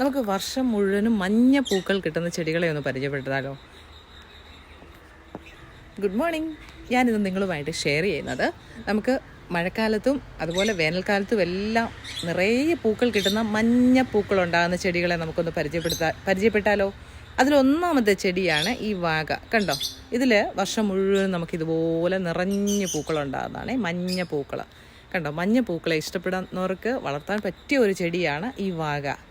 നമുക്ക് വർഷം മുഴുവനും മഞ്ഞ പൂക്കൾ കിട്ടുന്ന ചെടികളെ ഒന്ന് പരിചയപ്പെടുത്താലോ? ഗുഡ് മോർണിംഗ് ഞാനിത് നിങ്ങളുമായിട്ട് ഷെയർ ചെയ്യുന്നത് നമുക്ക് മഴക്കാലത്തും അതുപോലെ വേനൽക്കാലത്തും എല്ലാം നിറയെ പൂക്കൾ കിട്ടുന്ന മഞ്ഞ പൂക്കൾ ഉണ്ടാകുന്ന ചെടികളെ നമുക്കൊന്ന് പരിചയപ്പെടുത്താ പരിചയപ്പെട്ടാലോ? അതിലൊന്നാമത്തെ ചെടിയാണ് ഈ വാഗ. കണ്ടോ? ഇതിൽ വർഷം മുഴുവൻ നമുക്ക് ഇതുപോലെ നിറഞ്ഞ പൂക്കളുണ്ടാകുന്നതാണ് മഞ്ഞ പൂക്കൾ കണ്ടോ? മഞ്ഞ പൂക്കളെ ഇഷ്ടപ്പെടുന്നവർക്ക് വളർത്താൻ പറ്റിയ ഒരു ചെടിയാണ് ഈ വാഗ.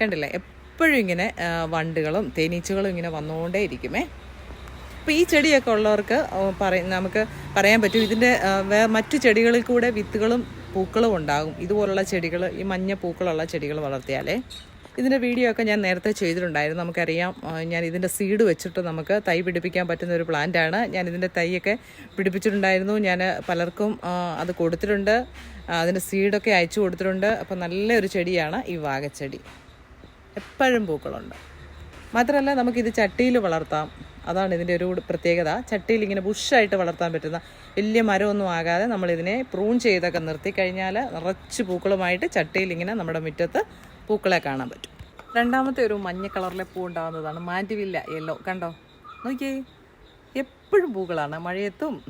കണ്ടില്ലേ? എപ്പോഴും ഇങ്ങനെ വണ്ടുകളും തേനീച്ചകളും ഇങ്ങനെ വന്നുകൊണ്ടേ ഇരിക്കുമേ. അപ്പോൾ ഈ ചെടിയൊക്കെ ഉള്ളവർക്ക് പറയ നമുക്ക് പറയാൻ പറ്റും ഇതിന്റെ വേ മറ്റു ചെടികളിൽ കൂടെ വിത്തുകളും പൂക്കളും ഉണ്ടാകും. ഇതുപോലുള്ള ചെടികൾ ഈ മഞ്ഞ പൂക്കളുള്ള ചെടികൾ വളർത്തിയാലേ. ഇതിന്റെ വീഡിയോ ഒക്കെ ഞാൻ നേരത്തെ ചെയ്തിട്ടുണ്ടായിരുന്നു. നമുക്കറിയാം ഞാൻ ഇതിന്റെ സീഡ് വെച്ചിട്ട് നമുക്ക് തൈ പിടിപ്പിക്കാൻ പറ്റുന്ന ഒരു പ്ലാന്റാണ് ഞാൻ ഇതിന്റെ തൈയൊക്കെ പിടിപ്പിച്ചിട്ടുണ്ടായിരുന്നു. ഞാൻ പലർക്കും അത് കൊടുത്തിട്ടുണ്ട്. അതിന്റെ സീഡൊക്കെ അയച്ചു കൊടുത്തിട്ടുണ്ട്. അപ്പോൾ നല്ലൊരു ചെടിയാണ് ഈ വാഗച്ചെടി. എപ്പോഴും പൂക്കളുണ്ട്. മാത്രമല്ല നമുക്കിത് ചട്ടിയിൽ വളർത്താം. അതാണ് ഇതിന്റെ ഒരു പ്രത്യേകത. ചട്ടിയിൽ ഇങ്ങനെ ബുഷായിട്ട് വളർത്താൻ പറ്റുന്ന വലിയ മരമൊന്നും ആകാതെ നമ്മളിതിനെ പ്രൂൺ ചെയ്തൊക്കെ നിർത്തി കഴിഞ്ഞാൽ നിറച്ച് പൂക്കളുമായിട്ട് ചട്ടിയിൽ ഇങ്ങനെ നമ്മുടെ മുറ്റത്ത് പൂക്കളെ കാണാൻ പറ്റും. രണ്ടാമത്തെ ഒരു മഞ്ഞ കളറിലെ പൂ ഉണ്ടാകുന്നതാണ് മാൻഡിവില്ല യെല്ലോ. കണ്ടോ? നോക്കിയേ. എപ്പോഴും പൂക്കളാണ്. മഴയത്തും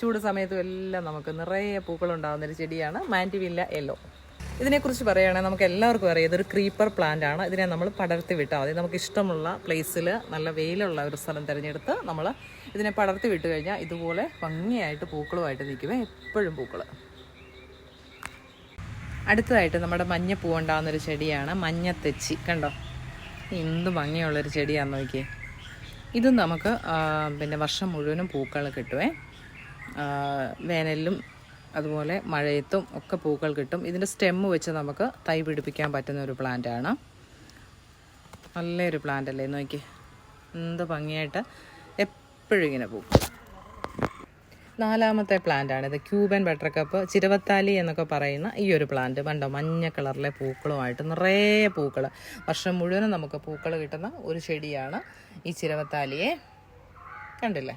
ചൂട് സമയത്തും എല്ലാം നമുക്ക് നിറയെ പൂക്കളുണ്ടാകുന്നൊരു ചെടിയാണ് മാൻഡിവില്ല യെല്ലോ. ഇതിനെക്കുറിച്ച് പറയുകയാണെങ്കിൽ നമുക്ക് എല്ലാവർക്കും അറിയാം ഇതൊരു ക്രീപ്പർ പ്ലാന്റ് ആണ്. ഇതിനെ നമ്മൾ പടർത്തി വിട്ടാൽ മതി. നമുക്ക് ഇഷ്ടമുള്ള പ്ലേസിൽ നല്ല വെയിലുള്ള ഒരു സ്ഥലം തിരഞ്ഞെടുത്ത് നമ്മൾ ഇതിനെ പടർത്തി വിട്ട് കഴിഞ്ഞാൽ ഇതുപോലെ ഭംഗിയായിട്ട് പൂക്കളുമായിട്ട് നിൽക്കുമേ എപ്പോഴും പൂക്കൾ അടുത്തതായിട്ട് നമ്മുടെ മഞ്ഞപ്പൂ ഉണ്ടാകുന്നൊരു ചെടിയാണ് മഞ്ഞത്തെച്ചി. കണ്ടോ? എന്ത് ഭംഗിയുള്ളൊരു ചെടിയാണെന്ന് നോക്കിയേ. ഇതും നമുക്ക് പിന്നെ വർഷം മുഴുവനും പൂക്കൾ കിട്ടുമേ വേനലിലും അതുപോലെ മഴയത്തും ഒക്കെ പൂക്കൾ കിട്ടും. ഇതിന്റെ സ്റ്റെമ്മ് വെച്ച് നമുക്ക് തൈ പിടിപ്പിക്കാൻ പറ്റുന്ന ഒരു പ്ലാന്റാണ് നല്ലൊരു പ്ലാന്റ് അല്ലേ? നോക്കി. എന്ത് ഭംഗിയായിട്ട് എപ്പോഴും ഇങ്ങനെ പൂക്കും. നാലാമത്തെ പ്ലാന്റ് ആണ്. ഇത് ക്യൂബൻ ബട്ടർ കപ്പ് ചിരവത്താലി എന്നൊക്കെ പറയുന്ന ഈ ഒരു പ്ലാന്റ് കണ്ടോ? മഞ്ഞ കളറിലെ പൂക്കളുമായിട്ട് നിറയെ പൂക്കൾ വർഷം മുഴുവനും നമുക്ക് പൂക്കൾ കിട്ടുന്ന ഒരു ചെടിയാണ് ഈ ചിരവത്താലിയെ. കണ്ടില്ലേ?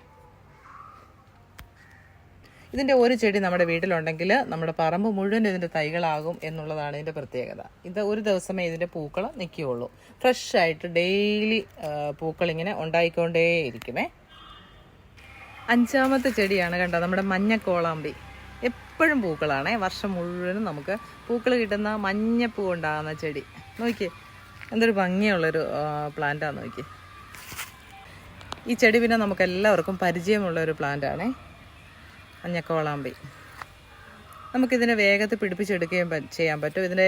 ഇതിന്റെ ഒരു ചെടി നമ്മുടെ വീട്ടിലുണ്ടെങ്കിൽ നമ്മുടെ പറമ്പ് മുഴുവൻ ഇതിന്റെ തൈകളാകും എന്നുള്ളതാണ് ഇതിന്റെ പ്രത്യേകത. ഇത് ഒരു ദിവസമേ ഇതിന്റെ പൂക്കൾ നിൽക്കുകയുള്ളൂ. ഫ്രഷ് ആയിട്ട് ഡെയിലി പൂക്കൾ ഇങ്ങനെ ഉണ്ടായിക്കൊണ്ടേ ഇരിക്കുമേ. അഞ്ചാമത്തെ ചെടിയാണ് കണ്ടോ നമ്മുടെ മഞ്ഞ കോളാമ്പി. എപ്പോഴും പൂക്കളാണേ. വർഷം മുഴുവനും നമുക്ക് പൂക്കൾ കിട്ടുന്ന മഞ്ഞപ്പൂ ഉണ്ടാകുന്ന ചെടി. നോക്കിയേ എന്തൊരു ഭംഗിയുള്ളൊരു പ്ലാന്റാണ് നോക്കി ഈ ചെടി പിന്നെ നമുക്ക് എല്ലാവർക്കും പരിചയമുള്ള ഒരു പ്ലാന്റാണേ മഞ്ഞക്കോളാമ്പി. നമുക്കിതിനെ വേഗത്തിൽ പിടിപ്പിച്ചെടുക്കുകയും ചെയ്യാൻ പറ്റും. ഇതിന്റെ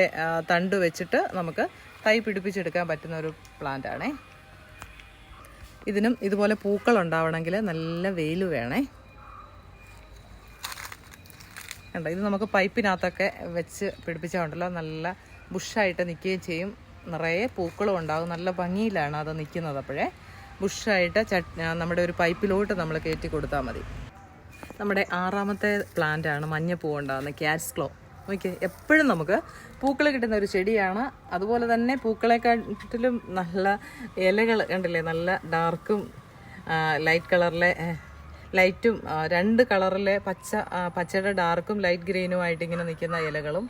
തണ്ട് വെച്ചിട്ട് നമുക്ക് തൈ പിടിപ്പിച്ചെടുക്കാൻ പറ്റുന്ന ഒരു പ്ലാന്റ് ആണേ ഇതിനും ഇതുപോലെ പൂക്കൾ ഉണ്ടാവണമെങ്കിൽ നല്ല വെയിൽ വേണേ. കണ്ടോ ഇത് നമുക്ക് പൈപ്പിനകത്തൊക്കെ വെച്ച് പിടിപ്പിച്ചാൽ ഉണ്ടല്ലോ നല്ല ബുഷായിട്ട് നിൽക്കുകയും ചെയ്യും. നിറയെ പൂക്കളും ഉണ്ടാകും. നല്ല ഭംഗിയിലാണ് അത് നിൽക്കുന്നത് അപ്പോഴേ. ബുഷായിട്ട് നമ്മുടെ ഒരു പൈപ്പിലോട്ട് നമ്മൾ കയറ്റി കൊടുത്താൽ മതി. നമ്മുടെ ആറാമത്തെ പ്ലാന്റ് ആണ് മഞ്ഞപ്പൂ ഉണ്ടാകുന്ന ക്യാറ്റ്സ് ക്ലോ നോക്കിയേ എപ്പോഴും നമുക്ക് പൂക്കൾ കിട്ടുന്ന ഒരു ചെടിയാണ്. അതുപോലെ തന്നെ പൂക്കളെക്കാട്ടിലും നല്ല ഇലകൾ കണ്ടില്ലേ നല്ല ഡാർക്കും ലൈറ്റ് കളറിലെ ലൈറ്റും രണ്ട് കളറിലെ പച്ച പച്ചയുടെ ഡാർക്കും ലൈറ്റ് ഗ്രീനും ആയിട്ട് ഇങ്ങനെ നിൽക്കുന്ന ഇലകളും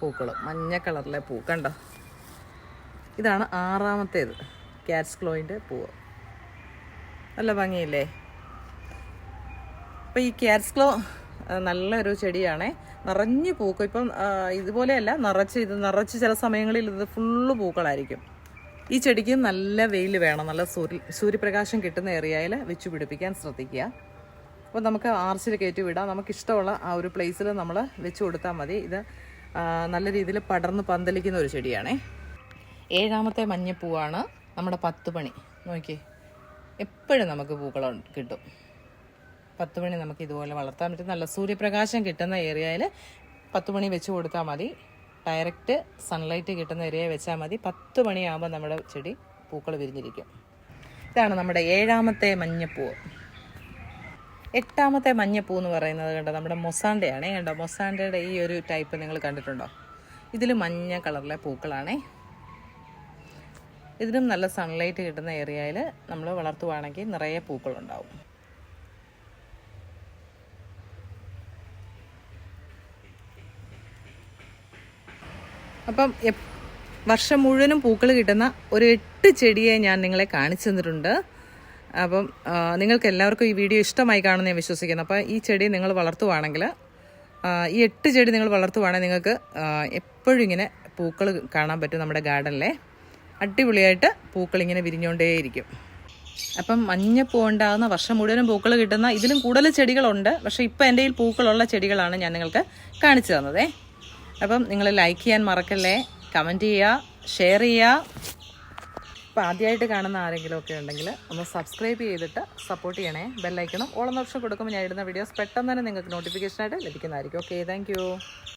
പൂക്കളും മഞ്ഞ കളറിലെ പൂ. കണ്ടോ? ഇതാണ് ആറാമത്തേത് ക്യാറ്റ്സ് ക്ലോയിന്റെ പൂവ്. നല്ല ഭംഗിയില്ലേ? അപ്പോൾ ഈ ക്യാറ്റ്സ്ക്ലോ നല്ലൊരു ചെടിയാണേ. നിറഞ്ഞു പൂക്കും. ഇപ്പം ഇതുപോലെയല്ല നിറച്ച് ഇത് നിറച്ച് ചില സമയങ്ങളിൽ ഇത് ഫുള്ള് പൂക്കളായിരിക്കും. ഈ ചെടിക്ക് നല്ല വെയിൽ വേണം. നല്ല സൂര്യ സൂര്യപ്രകാശം കിട്ടുന്ന ഏരിയയിൽ വെച്ച് പിടിപ്പിക്കാൻ ശ്രദ്ധിക്കുക. അപ്പോൾ നമുക്ക് ആർച്ചിൽ കയറ്റി വിടാം. നമുക്കിഷ്ടമുള്ള ആ ഒരു പ്ലേസിൽ നമ്മൾ വെച്ച് കൊടുത്താൽ മതി. ഇത് നല്ല രീതിയിൽ പടർന്ന് പന്തലിക്കുന്ന ഒരു ചെടിയാണേ. ഏഴാമത്തെ മഞ്ഞപ്പൂവാണ് നമ്മുടെ പത്ത് പണി. നോക്കിയേ. എപ്പോഴും നമുക്ക് പൂക്കൾ കിട്ടും. പത്ത് മണി നമുക്ക് ഇതുപോലെ വളർത്താൻ പറ്റും. നല്ല സൂര്യപ്രകാശം കിട്ടുന്ന ഏരിയയിൽ പത്ത് മണി വെച്ച് കൊടുത്താൽ മതി. ഡയറക്റ്റ് സൺലൈറ്റ് കിട്ടുന്ന ഏരിയ വെച്ചാൽ മതി. പത്ത് മണിയാകുമ്പോൾ നമ്മുടെ ചെടി പൂക്കൾ വിരിഞ്ഞിരിക്കും. ഇതാണ് നമ്മുടെ ഏഴാമത്തെ മഞ്ഞപ്പൂവ് എട്ടാമത്തെ മഞ്ഞപ്പൂ എന്ന് പറയുന്നത് കണ്ടോ? നമ്മുടെ മൊസാണ്ടയാണേ. കണ്ടോ? മൊസാണ്ടയുടെ ഈ ഒരു ടൈപ്പ് നിങ്ങൾ കണ്ടിട്ടുണ്ടോ? ഇതിൽ മഞ്ഞ കളറിലെ പൂക്കളാണേ. ഇതിനും നല്ല സൺലൈറ്റ് കിട്ടുന്ന ഏരിയയിൽ നമ്മൾ വളർത്തുവാണെങ്കിൽ നിറയെ പൂക്കളുണ്ടാവും. അപ്പം വർഷം മുഴുവനും പൂക്കൾ കിട്ടുന്ന ഒരു എട്ട് ചെടിയെ ഞാൻ നിങ്ങളെ കാണിച്ചു തന്നിട്ടുണ്ട്. അപ്പം നിങ്ങൾക്ക് എല്ലാവർക്കും ഈ വീഡിയോ ഇഷ്ടമായി കാണുമെന്ന് ഞാൻ വിശ്വസിക്കുന്നു. അപ്പോൾ ഈ ചെടി നിങ്ങൾ വളർത്തുവാണെങ്കിൽ ഈ എട്ട് ചെടി നിങ്ങൾ വളർത്തുവാണെങ്കിൽ നിങ്ങൾക്ക് എപ്പോഴും ഇങ്ങനെ പൂക്കൾ കാണാൻ പറ്റും നമ്മുടെ ഗാർഡനിലെ. അടിപൊളിയായിട്ട് പൂക്കൾ ഇങ്ങനെ വിരിഞ്ഞുകൊണ്ടേയിരിക്കും. അപ്പം മഞ്ഞപ്പൂ ഉണ്ടാകുന്ന വർഷം മുഴുവനും പൂക്കൾ കിട്ടുന്ന ഇതിലും കൂടുതൽ ചെടികളുണ്ട്. പക്ഷേ ഇപ്പം എന്റെ കയ്യിൽ പൂക്കളുള്ള ചെടികളാണ് ഞാൻ നിങ്ങൾക്ക് കാണിച്ചു തന്നതേ. അപ്പം നിങ്ങൾ ലൈക്ക് ചെയ്യാൻ മറക്കല്ലേ? കമന്റ് ചെയ്യുക ഷെയർ ചെയ്യുക. അപ്പോൾ ആദ്യമായിട്ട് കാണുന്ന ആരെങ്കിലും ഒക്കെ ഉണ്ടെങ്കിൽ ഒന്ന് സബ്സ്ക്രൈബ് ചെയ്തിട്ട് സപ്പോർട്ട് ചെയ്യണേ. ബെല്ലൈക്കണം ഓളം ഓപ്ഷൻ കൊടുക്കുമ്പോൾ ഞാൻ ഇടുന്ന വീഡിയോസ് പെട്ടെന്ന് തന്നെ നിങ്ങൾക്ക് നോട്ടിഫിക്കേഷനായിട്ട് ലഭിക്കുന്നതായിരിക്കും. Okay thank